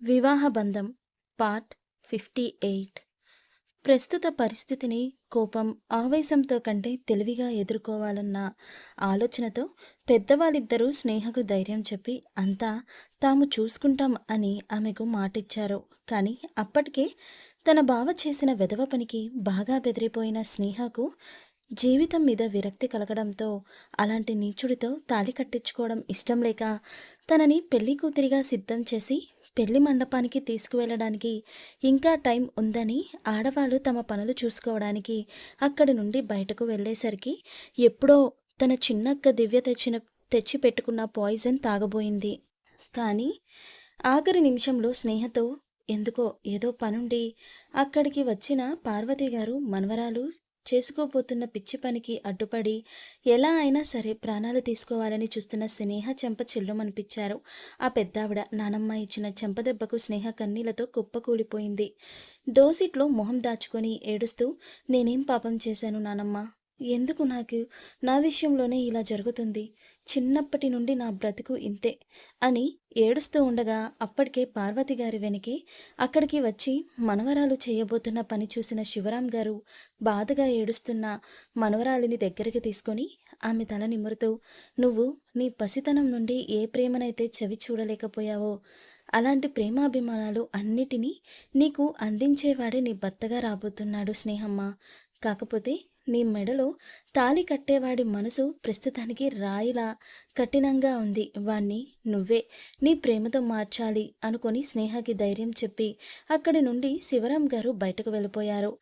వివాహ బంధం part fifty eight. ప్రస్తుత పరిస్థితిని కోపం ఆవేశంతో కంటే తెలివిగా ఎదుర్కోవాలన్న ఆలోచనతో పెద్దవాళ్ళిద్దరూ స్నేహకు ధైర్యం చెప్పి అంతా తాము చూసుకుంటాం అని ఆమెకు మాటిచ్చారు. కానీ అప్పటికే తన బావ చేసిన వెధవ పనికి బాగా బెదిరిపోయిన స్నేహకు జీవితం మీద విరక్తి కలగడంతో అలాంటి నీచుడితో తాళి కట్టించుకోవడం ఇష్టం లేక తనని పెళ్ళి కూతురిగా సిద్ధం చేసి పెళ్ళి మండపానికి తీసుకువెళ్ళడానికి ఇంకా టైం ఉందని ఆడవాళ్ళు తమ పనులు చూసుకోవడానికి అక్కడి నుండి బయటకు వెళ్ళేసరికి ఎప్పుడో తన చిన్నక్క దివ్య తెచ్చిన తెచ్చి పెట్టుకున్న పాయిజన్ తాగబోయింది. కానీ ఆఖరి నిమిషంలో స్నేహతో ఎందుకో ఏదో పనుండి అక్కడికి వచ్చిన పార్వతి గారు మనవరాలు చేసుకోబోతున్న పిచ్చి పనికి అడ్డుపడి ఎలా అయినా సరే ప్రాణాలు తీసుకోవాలని చూస్తున్న స్నేహ చెంప చెల్లుమనిపించారు. ఆ పెద్దావిడ నానమ్మ ఇచ్చిన చెంపదెబ్బకు స్నేహ కన్నీళ్ళతో కుప్పకూలిపోయింది. దోసిట్లో మొహం దాచుకొని ఏడుస్తూ నేనేం పాపం చేశాను నానమ్మ? ఎందుకు నాకు? నా విషయంలోనే ఇలా జరుగుతుంది. చిన్నప్పటి నుండి నా బ్రతుకు ఇంతే అని ఏడుస్తూ ఉండగా అప్పటికే పార్వతి గారి వెనకే అక్కడికి వచ్చి మనవరాలు చేయబోతున్న పని చూసిన శివరాం గారు బాధగా ఏడుస్తున్న మనవరాలిని దగ్గరికి తీసుకొని ఆమె తల నిమురుతూ నువ్వు నీ పసితనం నుండి ఏ ప్రేమనైతే చెవి చూడలేకపోయావో అలాంటి ప్రేమాభిమానాలు అన్నిటినీ నీకు అందించేవాడే నీ భర్తగా రాబోతున్నాడు స్నేహమ్మ. కాకపోతే నీ మెడలో తాలి కట్టేవాడి మనసు ప్రస్తుతానికి రాయిలా కఠినంగా ఉంది. వాణ్ణి నువ్వే నీ ప్రేమతో మార్చాలి అనుకొని స్నేహకి ధైర్యం చెప్పి అక్కడి నుండి శివరాం గారు బయటకు వెళ్ళిపోయారు.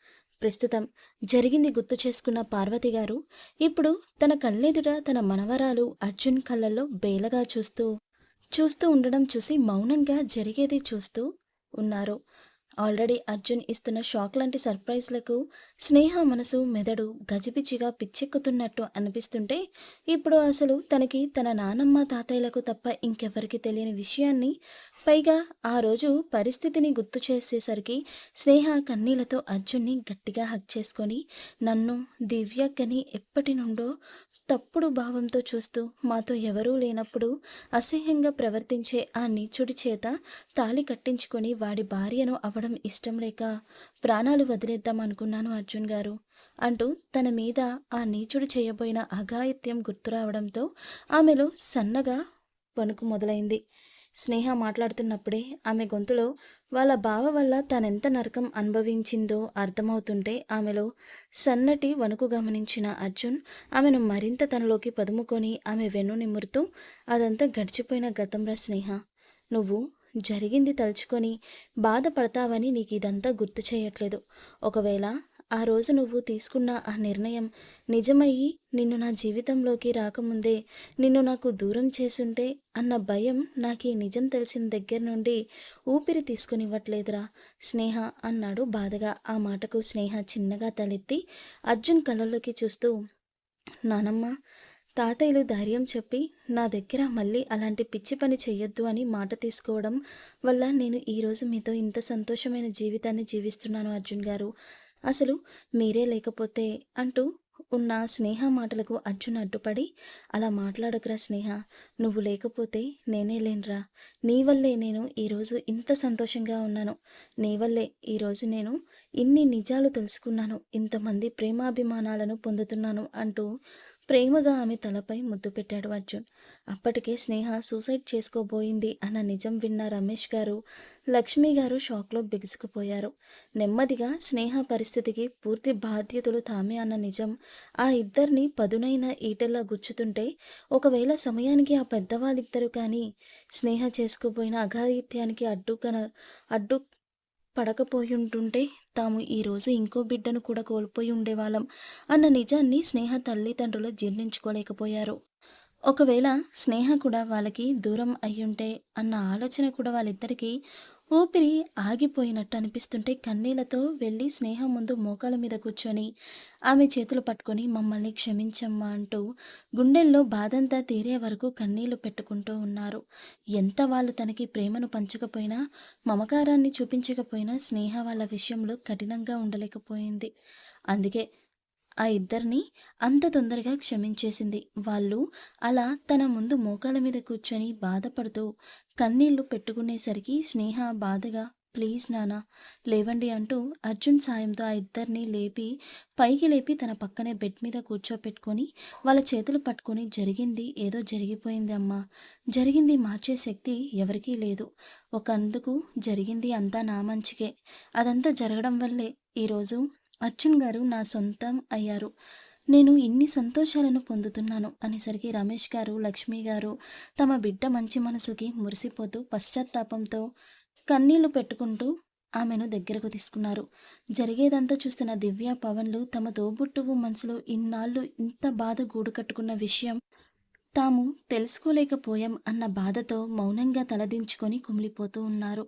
ప్రస్తుతం జరిగింది గుర్తు చేసుకున్న పార్వతి గారు ఇప్పుడు తన కళ్ళెదుట తన మనవరాలు అర్జున్ కళ్ళల్లో బేలగా చూస్తూ చూస్తూ ఉండడం చూసి మౌనంగా జరిగేది చూస్తూ ఉన్నారు. ఆల్రెడీ అర్జున్ ఇస్తున్న షాక్ లాంటి సర్ప్రైజ్లకు స్నేహ మనసు మెదడు గజిబిజిగా పిచ్చెక్కుతున్నట్టు అనిపిస్తుంటే ఇప్పుడు అసలు తనకి తన నానమ్మ తాతయ్యలకు తప్ప ఇంకెవరికి తెలియని విషయాన్ని పైగా ఆ రోజు పరిస్థితిని గుర్తు చేసేసరికి స్నేహ కన్నీళ్ళతో అర్జున్ని గట్టిగా హక్ చేసుకొని నన్ను దివ్యక్కని ఎప్పటి నుండో తప్పుడు భావంతో చూస్తూ మాతో ఎవరూ లేనప్పుడు అసహ్యంగా ప్రవర్తించే ఆ నీచుడి చేత తాళి కట్టించుకొని వాడి భార్యను అవడం ఇష్టం లేక ప్రాణాలు వదిలేద్దాం అనుకున్నాను అర్జున్ గారు. అంటూ తన మీద ఆ నీచుడు చేయబోయిన అఘాయిత్యం గుర్తురావడంతో ఆమెలో సన్నగా వణుకు మొదలైంది. స్నేహ మాట్లాడుతున్నప్పుడే ఆమె గొంతులో వాళ్ళ బావ వల్ల తనెంత నరకం అనుభవించిందో అర్థమవుతుంటే ఆమెలో సన్నటి వణుకు గమనించిన అర్జున్ ఆమెను మరింత తనలోకి పదుముకొని ఆమె వెన్ను నిమురుతూ అదంతా గడిచిపోయిన గతంరా స్నేహ. నువ్వు జరిగింది తలుచుకొని బాధపడతావని నీకు ఇదంతా గుర్తు చేయట్లేదు. ఒకవేళ ఆ రోజు నువ్వు తీసుకున్న ఆ నిర్ణయం నిజమయ్యి నిన్ను నా జీవితంలోకి రాకముందే నిన్ను నాకు దూరం చేసుంటే అన్న భయం నాకు ఈ నిజం తెలిసిన దగ్గర నుండి ఊపిరి తీసుకునివ్వట్లేదురా. స్నేహ అన్నాడు బాధగా. ఆ మాటకు స్నేహ చిన్నగా తలెత్తి అర్జున్ కళ్ళలోకి చూస్తూ నానమ్మ తాతయ్యలు ధైర్యం చెప్పి నా దగ్గర మళ్ళీ అలాంటి పిచ్చి పని చెయ్యొద్దు అని మాట తీసుకోవడం వల్ల నేను ఈరోజు మీతో ఇంత సంతోషమైన జీవితాన్ని జీవిస్తున్నాను అర్జున్ గారు. అసలు మీరే లేకపోతే అంటూ ఉన్న స్నేహ మాటలకు అర్జున్ అడ్డుపడి అలా మాట్లాడకురా స్నేహ నువ్వు లేకపోతే నేనే లేనురా. నీ వల్లే నేను ఈరోజు ఇంత సంతోషంగా ఉన్నాను. నీ వల్లే ఈరోజు నేను ఇన్ని నిజాలు తెలుసుకున్నాను. ఇంతమంది ప్రేమాభిమానాలను పొందుతున్నాను అంటూ ప్రేమగా ఆమె తలపై ముద్దు పెట్టాడు అర్జున్. అప్పటికే స్నేహ సూసైడ్ చేసుకోబోయింది అన్న నిజం విన్న రమేష్ గారు లక్ష్మి గారు షాక్లో బిగుసుకుపోయారు. నెమ్మదిగా స్నేహ పరిస్థితికి పూర్తి బాధ్యతలు తామే అన్న నిజం ఆ ఇద్దరిని పదునైన ఈటల్లా గుచ్చుతుంటే ఒకవేళ సమయానికి ఆ పెద్దవాళ్ళిద్దరు కానీ స్నేహ చేసుకోబోయిన అఘాయిత్యానికి అడ్డుకన అడ్డు పడకపోయుంటుంటే తాము ఈరోజు ఇంకో బిడ్డను కూడా కోల్పోయి ఉండేవాళ్ళం అన్న నిజాన్ని స్నేహ తల్లిదండ్రులు జీర్ణించుకోలేకపోయారు. ఒకవేళ స్నేహ కూడా వాళ్ళకి దూరం అయ్యుంటే అన్న ఆలోచన కూడా వాళ్ళిద్దరికీ ఊపిరి ఆగిపోయినట్టు అనిపిస్తుంటే కన్నీళ్ళతో వెళ్ళి స్నేహం ముందు మోకాల మీద కూర్చొని ఆమె చేతులు పట్టుకొని మమ్మల్ని క్షమించమ్మా అంటూ గుండెల్లో బాధంతా తీరే వరకు కన్నీళ్ళు పెట్టుకుంటూ ఉన్నారు. ఎంత వాళ్ళు తనకి ప్రేమను పంచకపోయినా మమకారాన్ని చూపించకపోయినా స్నేహ వాళ్ళ విషయంలో కఠినంగా ఉండలేకపోయింది. అందుకే ఆ ఇద్దరిని అంత తొందరగా క్షమించేసింది. వాళ్ళు అలా తన ముందు మోకాల మీద కూర్చొని బాధపడుతూ కన్నీళ్ళు పెట్టుకునేసరికి స్నేహ బాధగా ప్లీజ్ నానా లేవండి అంటూ అర్జున్ సాయంతో ఆ ఇద్దరిని లేపి పైకి లేపి తన పక్కనే బెడ్ మీద కూర్చోపెట్టుకొని వాళ్ళ చేతులు పట్టుకొని జరిగింది ఏదో జరిగిపోయింది అమ్మా. జరిగింది మార్చే శక్తి ఎవరికీ లేదు. ఒక అందుకు జరిగింది అంతా నా మంచికే. అదంతా జరగడం వల్లే. ఈరోజు అర్జున్ గారు నా సొంతం అయ్యారు. నేను ఇన్ని సంతోషాలను పొందుతున్నాను అనేసరికి రమేష్ గారు లక్ష్మి గారు తమ బిడ్డ మంచి మనసుకి మురిసిపోతూ పశ్చాత్తాపంతో కన్నీళ్ళు పెట్టుకుంటూ ఆమెను దగ్గరకు తీసుకున్నారు. జరిగేదంతా చూస్తున్న దివ్య పవన్లు తమ తోబుట్టువు మనసులో ఇన్నాళ్ళు ఇంత బాధ గూడు కట్టుకున్న విషయం తాము తెలుసుకోలేకపోయాం అన్న బాధతో మౌనంగా తలదించుకొని కుమిలిపోతూ ఉన్నారు.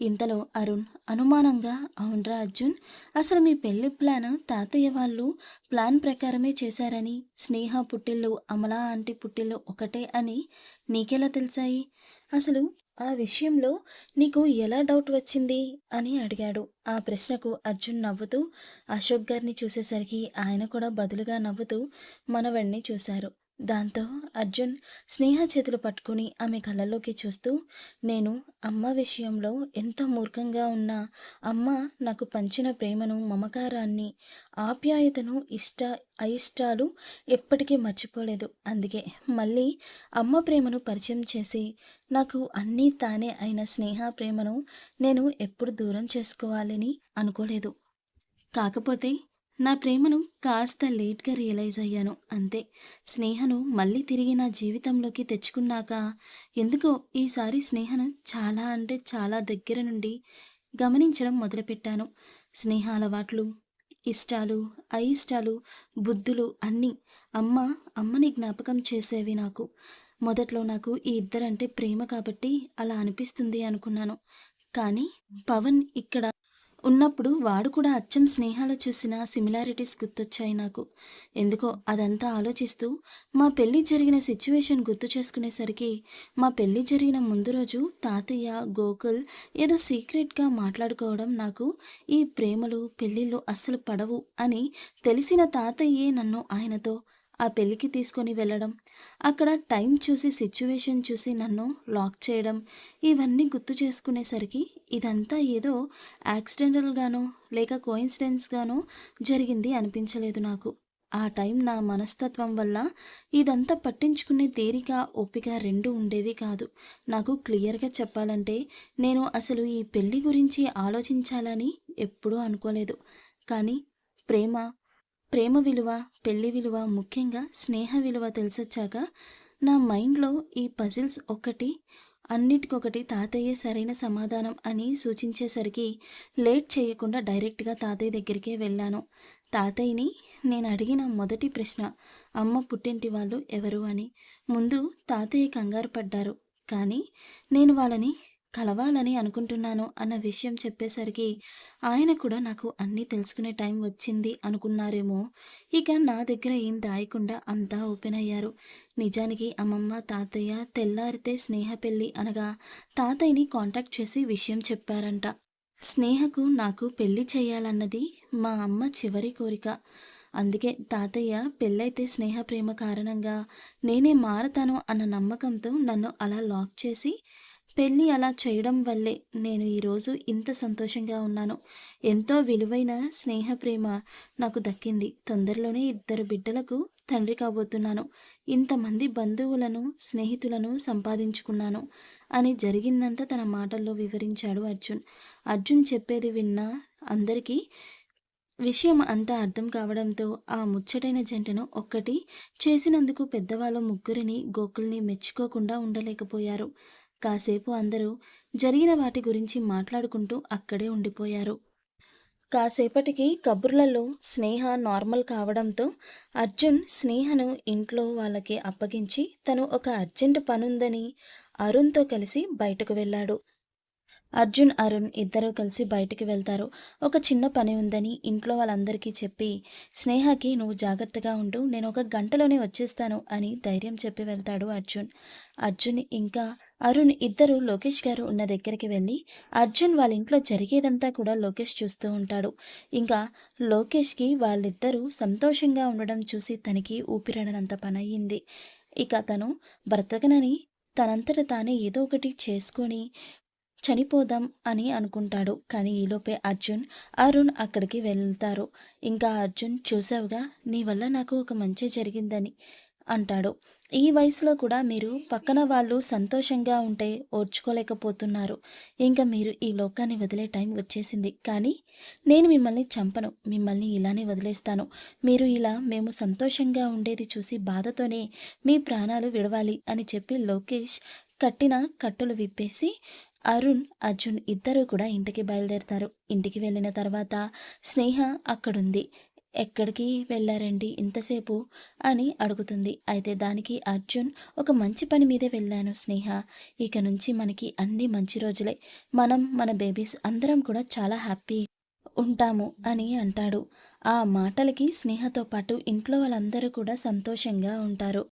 ఇంతలో అరుణ్ అనుమానంగా అవునరా అర్జున్ అసలు మీ పెళ్ళి ప్లాన్ తాతయ్య వాళ్ళు ప్లాన్ ప్రకారమే చేశారని స్నేహ పుట్టిల్లు అమలా ఆంటీ పుట్టిల్లు ఒకటే అని నీకెలా తెలిసాయి? అసలు ఆ విషయంలో నీకు ఎలా డౌట్ వచ్చింది? అని అడిగాడు. ఆ ప్రశ్నకు అర్జున్ నవ్వుతూ అశోక్ గారిని చూసేసరికి ఆయన కూడా బదులుగా నవ్వుతూ మనవణ్ణి చూశారు. దాంతో అర్జున్ స్నేహ చేతులు పట్టుకుని ఆమె కళ్ళలోకి చూస్తూ నేను అమ్మ విషయంలో ఎంత మూర్ఖంగా ఉన్నా అమ్మ నాకు పంచిన ప్రేమను మమకారాన్ని ఆప్యాయతను ఇష్ట అయిష్టాలు ఎప్పటికీ మర్చిపోలేదు. అందుకే మళ్ళీ అమ్మ ప్రేమను పరిచయం చేసి నాకు అన్నీ తానే అయిన స్నేహ ప్రేమను నేను ఎప్పుడు దూరం చేసుకోవాలని అనుకోలేదు. కాకపోతే నా ప్రేమను కాస్త లేట్గా రియలైజ్ అయ్యాను అంతే. స్నేహను మళ్ళీ తిరిగి నా జీవితంలోకి తెచ్చుకున్నాక ఎందుకో ఈసారి స్నేహను చాలా అంటే చాలా దగ్గర నుండి గమనించడం మొదలుపెట్టాను. స్నేహ అలవాట్లు ఇష్టాలు అయిష్టాలు బుద్ధులు అన్నీ అమ్మ అమ్మని జ్ఞాపకం చేసేవి నాకు. మొదట్లో నాకు ఈ ఇద్దరంటే ప్రేమ కాబట్టి అలా అనిపిస్తుంది అనుకున్నాను. కానీ పవన్ ఇక్కడ ఉన్నప్పుడు వాడు కూడా అచ్చం స్నేహాలు చూసిన సిమిలారిటీస్ గుర్తొచ్చాయి నాకు. ఎందుకో అదంతా ఆలోచిస్తూ మా పెళ్ళి జరిగిన సిచ్యువేషన్ గుర్తు చేసుకునేసరికి మా పెళ్ళి జరిగిన ముందు రోజు తాతయ్య గోకుల్ ఏదో సీక్రెట్గా మాట్లాడుకోవడం నాకు ఈ ప్రేమలు పెళ్ళిళ్ళు అస్సలు పడవు అని తెలిసిన తాతయ్యే నన్ను ఆయనతో ఆ పెళ్ళికి తీసుకొని వెళ్ళడం అక్కడ టైం చూసి సిచ్యువేషన్ చూసి నన్ను లాక్ చేయడం ఇవన్నీ గుర్తు చేసుకునేసరికి ఇదంతా ఏదో యాక్సిడెంటల్గానో లేక కోయిన్సిడెన్స్గానో జరిగింది అనిపించలేదు నాకు. ఆ టైం నా మనస్తత్వం వల్ల ఇదంతా పట్టించుకునే తేరిక ఓపిక రెండు ఉండేవి కాదు. నాకు క్లియర్గా చెప్పాలంటే నేను అసలు ఈ పెళ్ళి గురించి ఆలోచించాలని ఎప్పుడూ అనుకోలేదు. కానీ ప్రేమ ప్రేమ విలువ పెళ్ళి విలువ ముఖ్యంగా స్నేహ విలువ తెలిసొచ్చాక నా మైండ్లో ఈ పజిల్స్ ఒకటి అన్నిటికొకటి తాతయ్య సరైన సమాధానం అని సూచించేసరికి లేట్ చేయకుండా డైరెక్ట్గా తాతయ్య దగ్గరికే వెళ్ళాను. తాతయ్యని నేను అడిగిన మొదటి ప్రశ్న అమ్మ పుట్టింటి వాళ్ళు ఎవరు? అని. ముందు తాతయ్య కంగారు పడ్డారు. కానీ నేను వాళ్ళని కలవాలని అనుకుంటున్నాను అన్న విషయం చెప్పేసరికి ఆయన కూడా నాకు అన్నీ తెలుసుకునే టైం వచ్చింది అనుకున్నారేమో. ఇక నా దగ్గర ఏం దాయకుండా అంతా ఓపెన్ అయ్యారు. నిజానికి అమ్మమ్మ తాతయ్య తెల్లారితే స్నేహ పెళ్ళి అనగా తాతయ్యని కాంటాక్ట్ చేసి విషయం చెప్పారంట. స్నేహకు నాకు పెళ్ళి చేయాలన్నది మా అమ్మ చివరి కోరిక. అందుకే తాతయ్య పెళ్ళైతే స్నేహ ప్రేమ కారణంగా నేనే మారతాను అన్న నమ్మకంతో నన్ను అలా లాక్ చేసి పెళ్ళి అలా చేయడం వల్లే నేను ఈరోజు ఇంత సంతోషంగా ఉన్నాను. ఎంతో విలువైన స్నేహ ప్రేమ నాకు దక్కింది. తొందరలోనే ఇద్దరు బిడ్డలకు తండ్రి కాబోతున్నాను. ఇంతమంది బంధువులను స్నేహితులను సంపాదించుకున్నాను అని జరిగిందంట తన మాటల్లో వివరించాడు అర్జున్. అర్జున్ చెప్పేది విన్న అందరికీ విషయం అంతా అర్థం కావడంతో ఆ ముచ్చటైన జంటను ఒక్కటి చేసినందుకు పెద్దవాళ్ళు ముగ్గురిని గోకుల్ని మెచ్చుకోకుండా ఉండలేకపోయారు. కాసేపు అందరూ జరిగిన వాటి గురించి మాట్లాడుకుంటూ అక్కడే ఉండిపోయారు. కాసేపటికి కబుర్లలో స్నేహ నార్మల్ కావడంతో అర్జున్ స్నేహను ఇంట్లో వాళ్ళకి అప్పగించి తను ఒక అర్జెంట్ పనుందని అరుణ్తో కలిసి బయటకు వెళ్ళాడు. అర్జున్ అరుణ్ ఇద్దరూ కలిసి బయటికి వెళ్తారు. ఒక చిన్న పని ఉందని ఇంట్లో వాళ్ళందరికీ చెప్పి స్నేహకి నువ్వు జాగ్రత్తగా ఉండు నేను ఒక గంటలోనే వచ్చేస్తాను అని ధైర్యం చెప్పి వెళ్తాడు అర్జున్. అర్జున్ ఇంకా అరుణ్ ఇద్దరు లోకేష్ గారు ఉన్న దగ్గరికి వెళ్ళి అర్జున్ వాళ్ళ ఇంట్లో జరిగేదంతా కూడా లోకేష్ చూస్తూ ఉంటాడు. ఇంకా లోకేష్కి వాళ్ళిద్దరూ సంతోషంగా ఉండడం చూసి తనకి ఊపిరడనంత పని అయ్యింది ఇక తను బ్రతకనని తనంతట తానే ఏదో ఒకటి చేసుకొని చనిపోదాం అని అనుకుంటాడు. కానీ ఈలోపే అర్జున్ అరుణ్ అక్కడికి వెళ్తారు. ఇంకా అర్జున్ చూసావుగా నీ వల్ల నాకు ఒక మంచి జరిగిందని అంటాడు. ఈ వయసులో కూడా మీరు పక్కన వాళ్ళు సంతోషంగా ఉంటే ఓర్చుకోలేకపోతున్నారు. ఇంకా మీరు ఈ లోకాన్ని వదిలే టైం వచ్చేసింది. కానీ నేను మిమ్మల్ని చంపను. మిమ్మల్ని ఇలానే వదిలేస్తాను. మీరు ఇలా మేము సంతోషంగా ఉండేది చూసి బాధతోనే మీ ప్రాణాలు విడవాలి అని చెప్పి లోకేష్ కట్టిన కట్టులు విప్పేసి అరుణ్ అర్జున్ ఇద్దరూ కూడా ఇంటికి బయలుదేరతారు. ఇంటికి వెళ్ళిన తర్వాత స్నేహ అక్కడుంది. ఎక్కడికి వెళ్ళారండి ఇంతసేపు? అని అడుగుతుంది. అయితే దానికి అర్జున్ ఒక మంచి పని మీదే వెళ్ళాను స్నేహ. ఇక నుంచి మనకి అన్ని మంచి రోజులే. మనం మన బేబీస్ అందరం కూడా చాలా హ్యాపీ ఉంటాము అని అంటాడు. ఆ మాటలకి స్నేహతో పాటు ఇంట్లో వాళ్ళందరూ కూడా సంతోషంగా ఉంటారు.